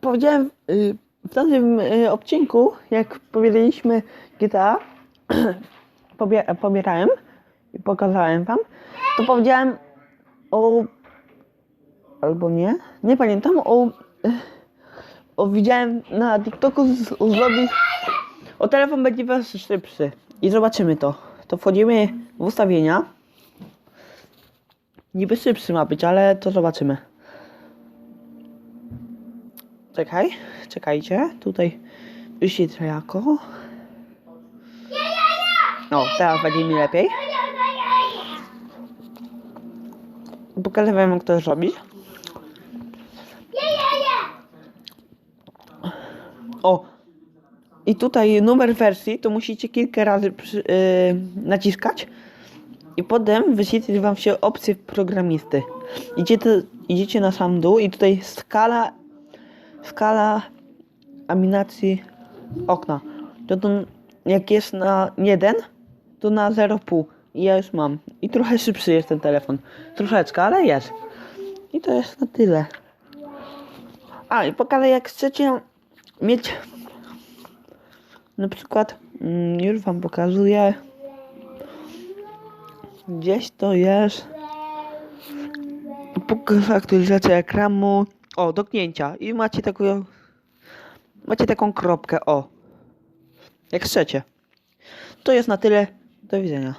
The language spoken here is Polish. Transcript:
powiedziałem y, w tamtym y, odcinku, jak powiedzieliśmy GTA, pobie, pobierałem i pokazałem wam, to powiedziałem o. Albo nie? Nie pamiętam. O. y, o widziałem na TikToku zrobić. O telefon będzie was szybszy. I zobaczymy to. To wchodzimy w ustawienia. Niby szybszy ma być, ale to zobaczymy. Czekaj, czekajcie. Tutaj wyświetlę jako. No, teraz będzie mi lepiej. Pokażę wam jak to zrobić. O! I tutaj numer wersji to musicie kilka razy przy, yy, naciskać i potem wyświetli wam się opcje programisty. Idziecie, idziecie na sam dół i tutaj skala skala aminacji okna. To, to jak jest na 1, to na 0,5. I ja już mam. I trochę szybszy jest ten telefon. Troszeczkę, ale jest. I to jest na tyle. A, i pokażę jak chcecie mieć na przykład mm, już wam pokazuję gdzieś to jest pokażę aktualizację ekranu o, dotknięcia i macie taką macie taką kropkę, o. Jak chcecie. To jest na tyle, do widzenia